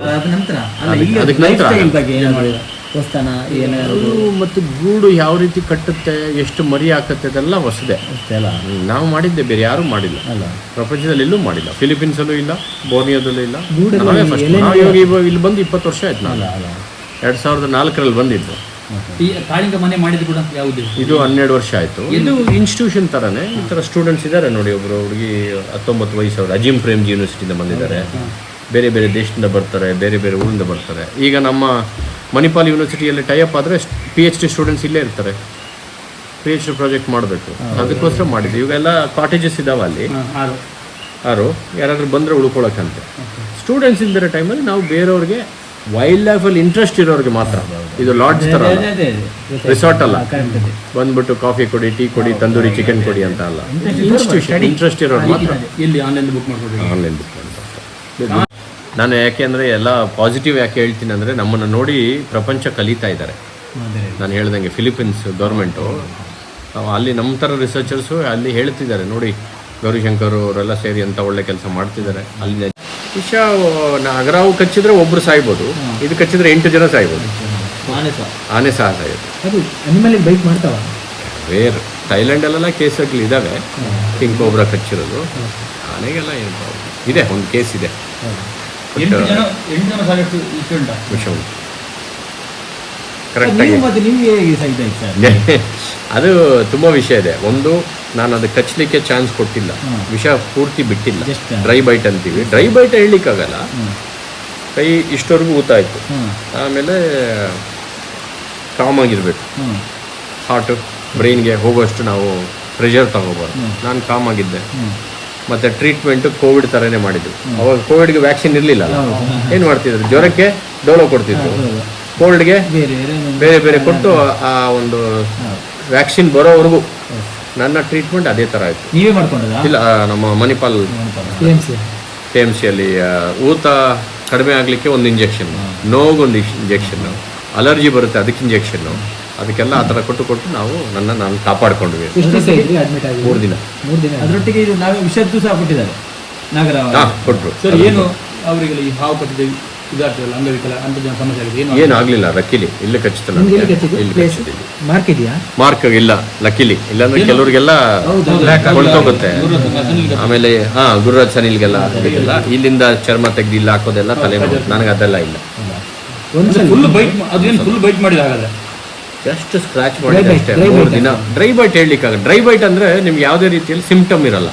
ಅದ ನಂತರ? ಅಲ್ಲ ಅದಕ್ಕೆ- ಇಲ್ಲಿ ಅದಕ್ಕೆ ಲೈಫ್ ನಂತರ ಸ್ಟೈಲ್ ಬಗ್ಗೆ ಏನು ಮಾಡಿದ? ಹೊಸ್ತಾನ ಏನಾದ್ರು? ಮತ್ತು ಗೂಡು ಯಾವ ರೀತಿ ಕಟ್ಟುತ್ತೆ ಎಷ್ಟು ಮರಿ ಹಾಕುತ್ತೆ ಅದೆಲ್ಲ ಹೊಸದೇ. ಅಲ್ಲ? ನಾವು ಮಾಡಿದ್ದೆ ಬೇರೆ ಯಾರು ಮಾಡಿಲ್ಲ. ಅಲ್ಲ? ಪ್ರಪಂಚದಲ್ಲಿ ಎಲ್ಲೂ ಮಾಡಿಲ್ಲ. ಫಿಲಿಪೀನ್ಸಲ್ಲೂ ಇಲ್ಲ ಬೋರ್ನಿಯೋದಲ್ಲೂ ಇಲ್ಲ. ನಾವೇ first. ಎಲೆ ನಾವು ಇವಾಗ ಇವಾಗ ಇಲ್ಲಿ ಬಂದು ಇಪ್ಪತ್ತು ವರ್ಷ ಆಯ್ತು ನಾನು. ಎರಡ್ ಸಾವಿರದ ನಾಲ್ಕರಲ್ಲಿ ಬಂದಿದ್ದು. ಈ ಕಾಳಿಂಗ ಮನೆ ಮಾಡಿದ್ದು ಕೂಡ ಯಾವುದು? ಇದು ಹನ್ನೆರಡು ವರ್ಷ ಆಯ್ತು. ಇದು ಇನ್ಸ್ಟಿಟ್ಯೂಷನ್ ತರನೇ ಈ ತರ ಸ್ಟೂಡೆಂಟ್ಸ್ ಇದ್ದಾರೆ ನೋಡಿ ಒಬ್ರು ಹುಡುಗಿ ಹತ್ತೊಂಬತ್ತು ವಯಸ್ಸವ್ರು ಅಜಿಮ್ ಪ್ರೇಮ್ಜಿ ಯೂನಿವರ್ಸಿಟಿಯಿಂದ ಬಂದಿದ್ದಾರೆ. ಬೇರೆ ಬೇರೆ ದೇಶದಿಂದ ಬರ್ತಾರೆ ಬೇರೆ ಬೇರೆ ಊರಿಂದ ಬರ್ತಾರೆ. ಈಗ ನಮ್ಮ ಮಣಿಪಾಲ್ ಯೂನಿವರ್ಸಿಟಿಯಲ್ಲಿ ಟೈಅಪ್ ಆದರೆ ಪಿ ಎಚ್ ಡಿ ಸ್ಟೂಡೆಂಟ್ಸ್ ಇಲ್ಲೇ ಇರ್ತಾರೆ. ಪಿ ಎಚ್ ಡಿ ಪ್ರಾಜೆಕ್ಟ್ ಮಾಡಬೇಕು. ಅದಕ್ಕೋಸ್ಕರ ಮಾಡಿದ್ವಿ. ಇವೆಲ್ಲ ಕಾಟೇಜಸ್ ಇದಾವೆ ಅಲ್ಲಿ. ಯಾರು ಯಾರಾದರೂ ಬಂದರೆ ಉಳ್ಕೊಳಕ್ಕಂತೆ. ಸ್ಟೂಡೆಂಟ್ಸ್ ಇಲ್ದಿರೋ ಟೈಮಲ್ಲಿ ನಾವು ಬೇರೆಯವ್ರಿಗೆ ವೈಲ್ಡ್ ಲೈಫಲ್ಲಿ ಇಂಟ್ರೆಸ್ಟ್ ಇರೋರಿಗೆ ಮಾತ್ರ. ಇದು ಲಾಡ್ಜ್ ಥರ ರಿಸಾರ್ಟ್ ಅಲ್ಲ. ಬಂದ್ಬಿಟ್ಟು ಕಾಫಿ ಕೊಡಿ ಟೀ ಕೊಡಿ ತಂದೂರಿ ಚಿಕನ್ ಕೊಡಿ ಅಂತ ಅಲ್ಲ. ಇನ್ಸ್ಟಿಟ್ಯೂಷನ್ ಇಂಟ್ರೆಸ್ಟ್ ಇರೋರು ಮಾತ್ರ. ಇಲ್ಲಿ ಆನ್ಲೈನ್ ಬುಕ್ ಮಾಡ್ಬೋದು ಆನ್ಲೈನ್ ಬುಕ್ ನಾನು ಯಾಕೆ ಅಂದರೆ ಎಲ್ಲ ಪಾಸಿಟಿವ್ ಯಾಕೆ ಹೇಳ್ತೀನಿ ಅಂದರೆ ನಮ್ಮನ್ನು ನೋಡಿ ಪ್ರಪಂಚ ಕಲಿತಾ ಇದ್ದಾರೆ. ನಾನು ಹೇಳ್ದಂಗೆ ಫಿಲಿಪೀನ್ಸ್ ಗೌರ್ಮೆಂಟು ಅಲ್ಲಿ ನಮ್ಮ ಥರ ರಿಸರ್ಚರ್ಸು ಅಲ್ಲಿ ಹೇಳ್ತಿದ್ದಾರೆ ನೋಡಿ ಗೌರಿಶಂಕರ್ ಅವರೆಲ್ಲ ಸೇರಿ ಅಂತ ಒಳ್ಳೆ ಕೆಲಸ ಮಾಡ್ತಿದ್ದಾರೆ. ಅಲ್ಲಿ ವಿಷ ಅಗರಾವು ಕಚ್ಚಿದ್ರೆ ಒಬ್ರು ಸಾಯ್ಬೋದು ಇದು ಕಚ್ಚಿದ್ರೆ ಎಂಟು ಜನ ಸಾಯ್ಬೋದು. ಆನೆ ಸಹ ಸಾಯೋದು ಬೈಕ್ ಮಾಡ್ತಾವ? ವೇರ್ ಥೈಲ್ಯಾಂಡಲ್ಲೆಲ್ಲ ಕೇಸ್ಗಳು ಇದ್ದಾವೆ ಕಿಂಗ್ ಕೋಬ್ರಾ ಕಚ್ಚಿರೋದು. ಆನೆಗೆಲ್ಲ ಏನು. ಇದೆ ಒಂದು ಕೇಸ್ ಇದೆ. ಎಂಟು ಜನ ಎಂಟು ಜನ ಸಾಕಷ್ಟು ಇಷ್ಟು ಉಂಟಾ ವಿಷ ಉಂಟು ಕರೆಕ್ಟಾಗಿ ನೀವು ಮತ್ತೆ ನಿಮ್ಗೆ ಹೇಗೆ ಸಹಿತ ಸರ್? ಅದು ತುಂಬಾ ವಿಷಯ ಇದೆ. ಒಂದು ನಾನು ಅದು ಕಚ್ಚಲಿಕ್ಕೆ ಚಾನ್ಸ್ ಕೊಟ್ಟಿಲ್ಲ. ವಿಷ ಪೂರ್ತಿ ಬಿಟ್ಟಿಲ್ಲ. Just, ಡ್ರೈ ಬೈಟ್ ಅಂತೀವಿ. ಡ್ರೈ ಬೈಟ್ ಹೇಳಲಿಕ್ಕಾಗಲ್ಲ. ಕೈ ಇಷ್ಟವರೆಗೂ ಊತ ಆಯ್ತು. ಹ್ಮ್ ಆಮೇಲೆ ಕಾಮ್ ಆಗಿರ್ಬೇಕು. ಹಾರ್ಟ್ ಹಾರ್ಟು ಬ್ರೈನ್ಗೆ ಹೋಗೋಷ್ಟು ನಾವು ಪ್ರೆಷರ್ ತಗೋಬಾರ್ದು. ನಾನು ಕಾಮ್ ಆಗಿದ್ದೆ. ಮತ್ತು ಟ್ರೀಟ್ಮೆಂಟು ಕೋವಿಡ್ ತರನೇ ಮಾಡಿದ್ರು. ಅವಾಗ ಕೋವಿಡ್ಗೆ ವ್ಯಾಕ್ಸಿನ್ ಇರಲಿಲ್ಲ ಏನು ಮಾಡ್ತಿದ್ರು? ಜ್ವರಕ್ಕೆ ಡೋಲೋ ಕೊಡ್ತಿದ್ರು. ಕೋಲ್ಡ್ಗೆ ಬೇರೆ ಬೇರೆ ಕೊಟ್ಟು ಆ ಒಂದು ವ್ಯಾಕ್ಸಿನ್ ಬರೋವರೆಗೂ ನನ್ನ ಟ್ರೀಟ್ಮೆಂಟ್ ಅದೇ ತರ ಆಯಿತು. ನೀವೇ ಇಲ್ಲ ನಮ್ಮ ಮಣಿಪಾಲ್ ಕೆ ಎಂ ಸಿಯಲ್ಲಿ ಊತ ಕಡಿಮೆ ಆಗ್ಲಿಕ್ಕೆ ಒಂದು ಇಂಜೆಕ್ಷನ್ ನೋಗೊಂದು ಇಂಜೆಕ್ಷನ್ ಅಲರ್ಜಿ ಬರುತ್ತೆ ಅದಕ್ಕೆ ಇಂಜೆಕ್ಷನ್ನು ಅದಕ್ಕೆಲ್ಲ ಆ ಥರ ಕೊಟ್ಟು ಕೊಟ್ಟು ನಾವು ನನ್ನ ನಾನು ಕಾಪಾಡ್ಕೊಂಡ್ವಿ. ಎಷ್ಟು ದಿವಸ ಇದ್ರಿ ಅಡ್ಮಿಟ್ ಆಗಿ ಮೂರು ದಿನ. ಮೂರು ದಿನ. ಅದರೊಟ್ಟಿಗೆ ಇದು ನಾವೇ ವಿಷದ್ದು ಸಹ ಕೊಟ್ಟಿದ್ದಾರೆ. ನಾಗರ ಹಾಂ ಕೊಟ್ಟರು ಸರ್ ಏನು ಅವರಿಗೆ ಈ ಹಾವು ಕಟ್ಟಿದ ಇದಾಗ್ತದಲ್ಲ ಅಂಗವಿಕಲ ಅಂತ ಜನ ಸಮಸ್ಯೆ ಆಗಿದೆ ಏನು? ಏನು ಆಗಲಿಲ್ಲ ಲಕ್ಕಿಲಿ ಇಲ್ಲೇ ಖಚಿತ ನಿಮ್ಗೆ ನನಗೆ ಎಲ್ಲಿ ಕಚ್ಚಿದ್ದು ಇಲ್ಲಿ ಪ್ಲೇಸ್ ಕಚ್ಚಿದ್ದು ಇಲ್ಲಿ. ಮಾರ್ಕ್ ಇದೆಯಾ? ಮಾರ್ಕ್ ಇಲ್ಲ ಲಕ್ಕಿಲಿ ಇಲ್ಲಾಂದ್ರೆ ಕೆಲವರಿಗೆಲ್ಲ ಕೊಳ್ತೋಗುತ್ತೆ ಆಮೇಲೆ ಹಾ ಗುರುರಾಜ್ ಸನಿಲ್ಗೆಲ್ಲ ಅದಕ್ಕೆಲ್ಲ ಇಲ್ಲಿಂದ ಚರ್ಮ ತೆಗ್ದು ಇಲ್ಲಿ ಹಾಕೋದೆಲ್ಲ ತಲೆ. ನನಗೆ ಅದೆಲ್ಲ ಇಲ್ಲ. ಒಂದು ಫುಲ್ ಬೈಟ್ ಅದೇನು ಫುಲ್ ಬೈಟ್ ಮಾಡಿದ ಹಾಗಾದ್ರೆ ಜಸ್ಟ್ ಸ್ಕ್ರಾಚ್ ಮಾಡಿದೆ ಅಷ್ಟೇ. ಮೂರು ದಿನ. ಡ್ರೈ ಬೈಟ್ ಹೇಳಲಿಕ್ಕಾಗ ಡ್ರೈ ಬೈಟ್ ಅಂದ್ರೆ ನಿಮ್ಗೆ ಯಾವುದೇ ರೀತಿಯಲ್ಲಿ ಸಿಂಪ್ಟಮ್ ಇರಲ್ಲ.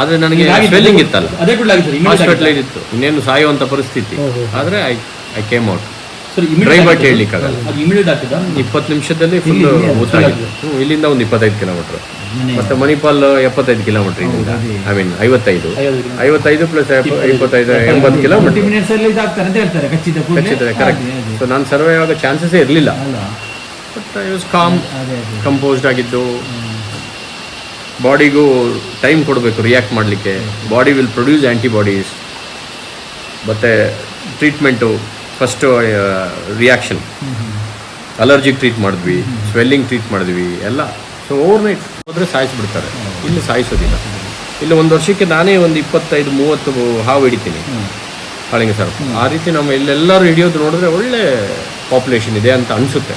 ಆದ್ರೆ ನನಗೆ ಸ್ವೆಲ್ಲಿಂಗ್ ಇತ್ತಲ್ಲ ಅದೇ ಕೂಡಲಾಗಿ ಸರ್ ಇಮಿಡಿಯೇಟ್ ಹಾಸ್ಪಿಟಲ್ ಇತ್ತು ಇನ್ನೇನು ಸಾಯುವಂತ ಪರಿಸ್ಥಿತಿ. ಆದ್ರೆ I I came out dry bite ಹೇಳಲಿಕ್ಕಾಗಲ್ಲ. ಇಪ್ಪತ್ತು ನಿಮಿಷದಲ್ಲಿ ಫುಲ್ ಆಗಿದೆ. ಇಲ್ಲಿಂದ ಒಂದು ಇಪ್ಪತ್ತೈದು ಕಿಲೋಮೀಟರ್ ಮತ್ತೆ ಮಣಿಪಾಲ್ ಎಪ್ಪತ್ತೈದು ಕಿಲೋಮೀಟರ್ ಇಲ್ಲಿಂದ. ಐ ಮೀನ್ ಐವತ್ತೈದು. ಐವತ್ತೈದು ಪ್ಲಸ್ ಇಪ್ಪತ್ತೈದು. ಎಂಬತ್ತು ಕಿಲೋಮೀಟರ್ ಖಚಿತ ಕರೆಕ್ಟ್. ಸೊ ನಾನು ಸರ್ವೆ ಆಗೋ ಚಾನ್ಸಸ್ಸೇ ಇರಲಿಲ್ಲ. But I was calm composed ಆಗಿದ್ದು ಬಾಡಿಗೂ ಟೈಮ್ ಕೊಡಬೇಕು ರಿಯಾಕ್ಟ್ ಮಾಡಲಿಕ್ಕೆ. ಬಾಡಿ ವಿಲ್ ಪ್ರೊಡ್ಯೂಸ್ ಆ್ಯಂಟಿಬಾಡೀಸ್ ಮತ್ತು treatment first reaction allergy treat ಮಾಡಿದ್ವಿ ಸ್ವೆಲ್ಲಿಂಗ್ ಟ್ರೀಟ್ ಮಾಡಿದ್ವಿ ಎಲ್ಲ. ಸೊ ಓವರ್ ನೈಟ್ ಹೋದರೆ ಸಾಯಿಸ್ಬಿಡ್ತಾರೆ. ಇಲ್ಲಿ ಸಾಯಿಸೋದಿಲ್ಲ. ಇಲ್ಲಿ ಒಂದು ವರ್ಷಕ್ಕೆ ನಾನೇ ಒಂದು ಇಪ್ಪತ್ತೈದು ಮೂವತ್ತು ಹಾವು ಹಿಡಿತೀನಿ. ಹಾಳಿಗೆ ಸರ್. ಆ ರೀತಿ ನಮ್ಮ ಇಲ್ಲೆಲ್ಲರೂ ಹಿಡಿಯೋದು ನೋಡಿದ್ರೆ ಒಳ್ಳೆ ಪಾಪ್ಯುಲೇಷನ್ ಇದೆ ಅಂತ ಅನಿಸುತ್ತೆ.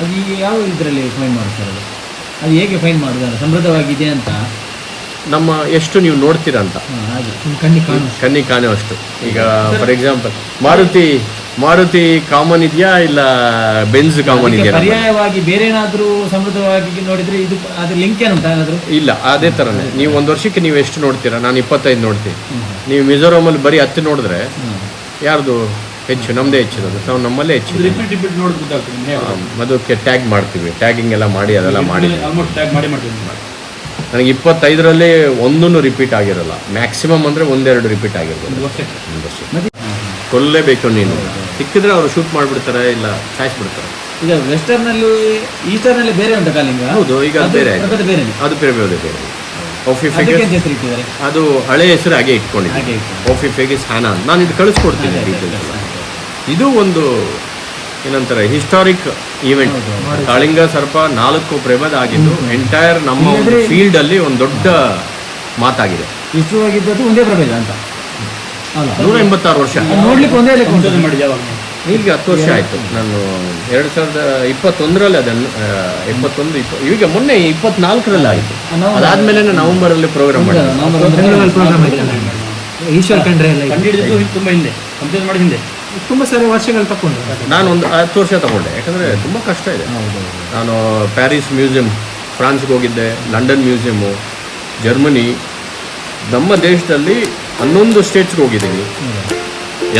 ಅದು ಈಗ ಯಾವ ಇದರಲ್ಲಿ ಫೈನ್ ಮಾಡ್ತಾರೆ ಅದು? ಅದು ಹೇಗೆ ಫೈನ್ ಮಾಡೋದು ಸಮೃದ್ಧವಾಗಿದೆ ಅಂತ? ನಮ್ಮ ಎಷ್ಟು ನೀವು ನೋಡ್ತೀರಾ ಅಂತ? ಹಾಗೆ. ಕಣ್ಣಿಗೆ ಕಾಣು ಕಣ್ಣಿಗೆ ಕಾಣೋ ಅಷ್ಟು ಈಗ for example Maruti Maruti common ಇದೆಯಾ ಇಲ್ಲ ಬೆನ್ಸ್ ಕಾಮನ್ ಇದೆಯಾ ಪರ್ಯಾಯವಾಗಿ ಬೇರೆ ಏನಾದರೂ ಸಮೃದ್ಧವಾಗಿ ನೋಡಿದ್ರೆ ಇದು ಅದ್ರ ಲಿಂಕ್ ಏನುಂಟಾ ಏನಾದರೂ? ಇಲ್ಲ ಅದೇ ಥರನೇ ನೀವು ಒಂದು ವರ್ಷಕ್ಕೆ ನೀವು ಎಷ್ಟು ನೋಡ್ತೀರಾ? ನಾನು ಇಪ್ಪತ್ತೈದು ನೋಡ್ತೀನಿ. ನೀವು ಮಿಜೋರಾಮಲ್ಲಿ ಬರೀ ಹತ್ತು ನೋಡಿದ್ರೆ ಯಾರ್ದು? ಹೆಚ್ಚು ನಮ್ಮದೇ ಹೆಚ್ಚಿರೋದು. ನಾವು ನಮ್ಮಲ್ಲೇ ಹೆಚ್ಚು ರಿಪೀಟ್ ರಿಪೀಟ್ ನೋಡೋದು ಗೊತ್ತಾಗ್ತದೆ ಅದಕ್ಕೆ ಟ್ಯಾಗ್ ಮಾಡ್ತೀವಿ. ಟ್ಯಾಗಿಂಗ್ ಎಲ್ಲ ಮಾಡಿ ಅದೆಲ್ಲ ಮಾಡಿ. ಆಲ್ಮೋಸ್ಟ್ ಟ್ಯಾಗ್ ಮಾಡಿ ಮಾಡ್ತೀವಿ ನನಗೆ ಇಪ್ಪತ್ತೈದರಲ್ಲಿ ಒಂದೂ ರಿಪೀಟ್ ಆಗಿರಲ್ಲ. ಮ್ಯಾಕ್ಸಿಮಮ್ ಅಂದರೆ ಒಂದೆರಡು ರಿಪೀಟ್ ಆಗಿರ್ಬೋದು. ಕೊಲ್ಲಲೇಬೇಕು ನೀನು. ಸಿಕ್ಕಿದ್ರೆ ಅವರು ಶೂಟ್ ಮಾಡಿಬಿಡ್ತಾರೆ ಇಲ್ಲ ಸಾಯಿಸ್ಬಿಡ್ತಾರೆ ಈಗ ವೆಸ್ಟರ್ನಲ್ಲಿ ಈಸ್ಟರ್ನಲ್ಲಿ ಬೇರೆ ಉಂಟು ಕಾಲಿಂಗ? ಹೌದು ಈಗ ಬೇರೆ ಅದು ಬೇರೆ. ಅದು ಬೇರೆ. ಬೇರೆ ಹೆಸರು ಇಟ್ಟಿದ್ದಾರೆ ಅದು ಹಳೆ ಹೆಸರು ಹಾಗೆ ಇಟ್ಕೊಂಡಿದ್ದೆ ಓಫಿ ನಾನು ಇದು ಕಳಿಸ್ಕೊಡ್ತೀನಿ ಡೀಟೇಲ್ಸ್. ಇದು ಒಂದು ಏನಂತಾರೆ ಹಿಸ್ಟಾರಿಕ್ ಈವೆಂಟ್ ಕಾಳಿಂಗ ಸರ್ಪ ನಾಲ್ಕು ಪ್ರೇಮದ ಆಗಿದ್ದು ಎಂಟೈರ್ ನಮ್ಮ ಫೀಲ್ಡ್ ಅಲ್ಲಿ ಒಂದು ದೊಡ್ಡ ಮಾತಾಗಿದೆ. ಇಷ್ಟವಾಗಿದ್ದದ್ದು ಒಂದೇ ಪ್ರಭೇದ ಅಂತ. ನೂರ ಎಂಬತ್ತಾರು ವರ್ಷ. ನೋಡ್ಲಿಕ್ಕೆ ಒಂದೇ? ಈಗ ಹತ್ತು ವರ್ಷ ಆಯ್ತು. ನಾನು ಎರಡು ಸಾವಿರದ ಇಪ್ಪತ್ತೊಂದರಲ್ಲಿ ಅದನ್ನು ಇಪ್ಪತ್ತೊಂದು ಇಪ್ಪ ಈಗ ಮೊನ್ನೆ ಇಪ್ಪತ್ನಾಲ್ಕರಲ್ಲಿ ಆಯಿತು. ಅದಾದ್ಮೇಲೆ ನವಂಬರಲ್ಲಿ ಪ್ರೋಗ್ರಾಮ್ ಮಾಡಿದ್ದೆ. ಈಶ್ವರ್ ಖಂಡ್ರೆ ಎಲ್ಲ ತುಂಬಾ ಹಿಂದೆ. ಕಂಪ್ಲೀಟ್ ಮಾಡಿ ಹಿಂದೆ. ತುಂಬಾ ಸರಿ ವರ್ಷಗಳು ತಕೊಂಡೆ ನಾನು ಒಂದು ಹತ್ತು ವರ್ಷ ತಗೊಂಡೆ. ಯಾಕಂದ್ರೆ ತುಂಬಾ ಕಷ್ಟ ಇದೆ. ನಾನು ಪ್ಯಾರಿಸ್ ಮ್ಯೂಸಿಯಂ ಫ್ರಾನ್ಸ್ಗೆ ಹೋಗಿದ್ದೆ ಲಂಡನ್ ಮ್ಯೂಸಿಯಮ್ಮು ಜರ್ಮನಿ ನಮ್ಮ ದೇಶದಲ್ಲಿ ಹನ್ನೊಂದು ಸ್ಟೇಟ್ಸ್ಗೆ ಹೋಗಿದ್ದೀನಿ.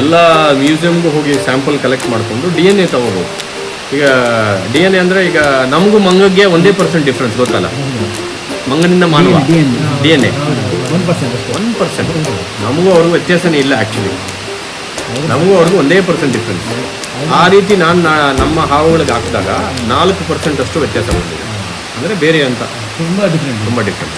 ಎಲ್ಲ ಮ್ಯೂಸಿಯಮ್ಗೂ ಹೋಗಿ ಸ್ಯಾಂಪಲ್ ಕಲೆಕ್ಟ್ ಮಾಡಿಕೊಂಡು ಡಿ ಎನ್ ಎ ತಗೋಬೋದು ಈಗ ಡಿ ಎನ್ ಎ ಅಂದರೆ ಈಗ ನಮಗೂ ಮಂಗಗೆ ಒಂದೇ ಪರ್ಸೆಂಟ್ ಡಿಫ್ರೆನ್ಸ್ ಗೊತ್ತಲ್ಲ? ಮಂಗನಿಂದ ಮಾನವ. D N N percent one percent. ನಮಗೂ ಅವ್ರಿಗೂ ವ್ಯತ್ಯಾಸನೇ ಇಲ್ಲ ಆ್ಯಕ್ಚುಲಿ ನಮಗೂ ಅವ್ರಿಗೂ ಒಂದೇ ಪರ್ಸೆಂಟ್ ಡಿಫ್ರೆನ್ಸ್ ಆ ರೀತಿ ನಾನು ನಮ್ಮ ಹಾವುಗಳಿಗೆ ಹಾಕಿದಾಗ ನಾಲ್ಕು ಪರ್ಸೆಂಟ್ ಅಷ್ಟು ವ್ಯತ್ಯಾಸ ಬಂದಿದೆ. ಅಂದರೆ ಬೇರೆ ಅಂತ. ತುಂಬ ಡಿಫ್ರೆಂಟ್ ತುಂಬ ಡಿಫ್ರೆನ್ಸ್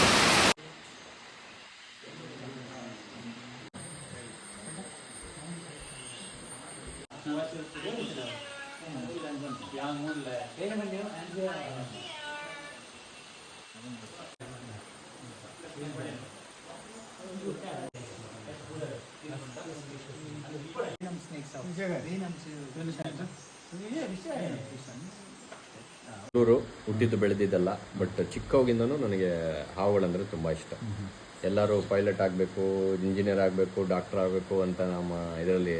ಹುಟ್ಟಿದ್ದು ಬೆಳೆದಿದ್ದಲ್ಲ ಬಟ್ ಚಿಕ್ಕವಾಗಿಂದನೂ ನನಗೆ ಹಾವುಗಳಂದ್ರೆ ತುಂಬ ಇಷ್ಟ. ಎಲ್ಲರೂ ಪೈಲಟ್ ಆಗಬೇಕು ಇಂಜಿನಿಯರ್ ಆಗಬೇಕು ಡಾಕ್ಟರ್ ಆಗಬೇಕು ಅಂತ ನಮ್ಮ ಇದರಲ್ಲಿ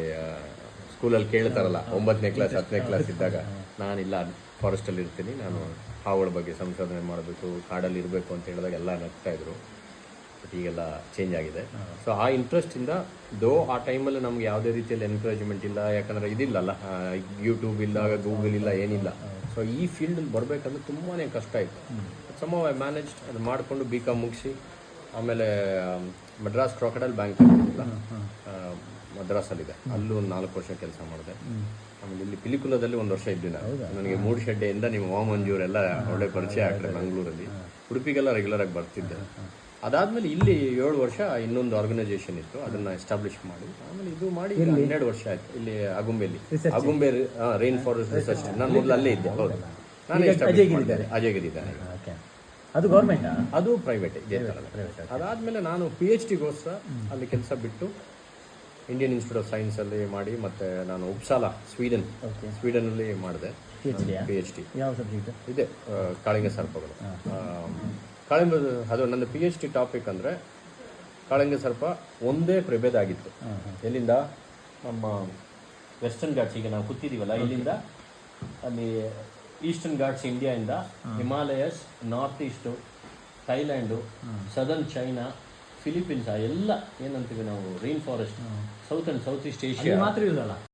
ಸ್ಕೂಲಲ್ಲಿ ಕೇಳ್ತಾರಲ್ಲ ಒಂಬತ್ತನೇ ಕ್ಲಾಸ್ ಹತ್ತನೇ ಕ್ಲಾಸ್ ಇದ್ದಾಗ, ನಾನಿಲ್ಲ ಫಾರೆಸ್ಟಲ್ಲಿ ಇರ್ತೀನಿ ನಾನು ಹಾವುಗಳ ಬಗ್ಗೆ ಸಂಶೋಧನೆ ಮಾಡಬೇಕು, ಕಾಡಲ್ಲಿ ಇರಬೇಕು ಅಂತ ಹೇಳಿದಾಗ ಎಲ್ಲ ನಗ್ತಾ ಇದ್ರು. ಬಟ್ ಈಗೆಲ್ಲ ಚೇಂಜ್ ಆಗಿದೆ. ಸೊ ಆ ಇಂಟ್ರೆಸ್ಟಿಂದ ದೋ ಆ ಟೈಮಲ್ಲಿ ನಮ್ಗೆ ಯಾವುದೇ ರೀತಿಯಲ್ಲಿ ಎನ್ಕರೇಜ್ಮೆಂಟ್ ಇಲ್ಲ ಯಾಕಂದರೆ ಇದಿಲ್ಲಲ್ಲ ಯೂಟ್ಯೂಬ್ ಇಲ್ಲ ಗೂಗಲ್ ಇಲ್ಲ ಏನಿಲ್ಲ. ಸೊ ಈ ಫೀಲ್ಡಲ್ಲಿ ಬರಬೇಕಂದ್ರೆ ತುಂಬಾ ಕಷ್ಟ ಆಯಿತು ಸಮ ಐ ಮ್ಯಾನೇಜ್ ಅದು ಮಾಡಿಕೊಂಡು ಬಿ ಕಾಮ್ ಮುಗಿಸಿ ಆಮೇಲೆ ಮಡ್ರಾಸ್ ಮದ್ರಾಸ್ ಕ್ರಾಕಡಲ್ ಬ್ಯಾಂಕ್ ಮದ್ರಾಸಲ್ಲಿದೆ. ಅಲ್ಲೂ ಒಂದು ನಾಲ್ಕು ವರ್ಷ ಕೆಲಸ ಮಾಡಿದೆ. ಆಮೇಲೆ ಇಲ್ಲಿ ಪಿಲಿಕುಲದಲ್ಲಿ ಒಂದು ವರ್ಷ ಇದ್ದೆ ನಾನು. ನನಗೆ ಮೂರು ಶೆಡ್ಡೆಯಿಂದ ನಿಮ್ಮ ಓಂ ಮಂಜೂರೆಲ್ಲ ಒಳ್ಳೆ ಪರಿಚಯ ಆಗ್ತದೆ ಬೆಂಗಳೂರಲ್ಲಿ ಉಡುಪಿಗೆಲ್ಲ ರೆಗ್ಯುಲರ್ ಆಗಿ ಬರ್ತಿದ್ದೆ. ಅದಾದ್ಮೇಲೆ ಇಲ್ಲಿ ಏಳು ವರ್ಷ ಇನ್ನೊಂದು ಆರ್ಗನೈಸೇಷನ್ ಇತ್ತು ಅದನ್ನ ಎಸ್ಟಾಬ್ಲಿಷ್ ಮಾಡಿ. ಆಮೇಲೆ ಇದು ಮಾಡಿ ಈಗ ಹನ್ನೆರಡು ವರ್ಷ ಆಯ್ತು ಇಲ್ಲಿ ಅಗುಂಬೆಲಿ ಅಗುಂಬೆ ರೈನ್ ಫಾರೆಸ್ಟ್ ರಿಸರ್ಚ್ ನಾನು ಮೊದಲು ಅಲ್ಲೇ ಇದ್ದೆ ಹೌದು. ನಾನು establish ಮಾಡಿದೆ. ಅಜಯಗಿರಿ ಇದ್ದಾನೆ ಓಕೆ ಅದು ಗೌರ್ಮೆಂಟ್ ಅದು ಪ್ರೈವೇಟ್ ಇದೇ ಥರನೇ. ಅದಾದ್ಮೇಲೆ ನಾನು ಪಿ ಎಚ್ ಡಿಗೋಸ್ಕರ ಅಲ್ಲಿ ಕೆಲಸ ಬಿಟ್ಟು ಇಂಡಿಯನ್ ಇನ್ಸ್ಟಿಟ್ಯೂಟ್ ಆಫ್ ಸೈನ್ಸ್ ಅಲ್ಲಿ ಮಾಡಿ ಮತ್ತೆ ನಾನು ಉಪ್ಸಾಲ ಸ್ವೀಡನ್ ಸ್ವೀಡನ್ ಅಲ್ಲಿ ಮಾಡಿದೆ. ಪಿ ಎಚ್ ಡಿ ಯಾವ ಸಬ್ಜೆಕ್ಟ್ ಇದೆ ಕಾಳಿಂಗ ಸರ್ಪಗಳು. ಕಾಳಿಂಗ ಅದು ನನ್ನ ಪಿ ಎಚ್ ಡಿ ಟಾಪಿಕ್ ಅಂದರೆ ಕಾಳಿಂಗ ಸರ್ಪ ಒಂದೇ ಪ್ರಭೇದ ಆಗಿತ್ತು. ಎಲ್ಲಿಂದ? ನಮ್ಮ ವೆಸ್ಟರ್ನ್ ಘಾಟ್ಸ್ ಈಗ ನಾವು ಕೂತಿದ್ದೀವಲ್ಲ ಇಲ್ಲಿಂದ ಅಲ್ಲಿ Eastern Ghats ಇಂಡಿಯಾಯಿಂದ Himalayas north east Thailand southern China Philippines ಎಲ್ಲ ಏನಂತೀವಿ ನಾವು rain forest south and south east Asia ಮಾತ್ರ ಇರೋದಲ್ಲ?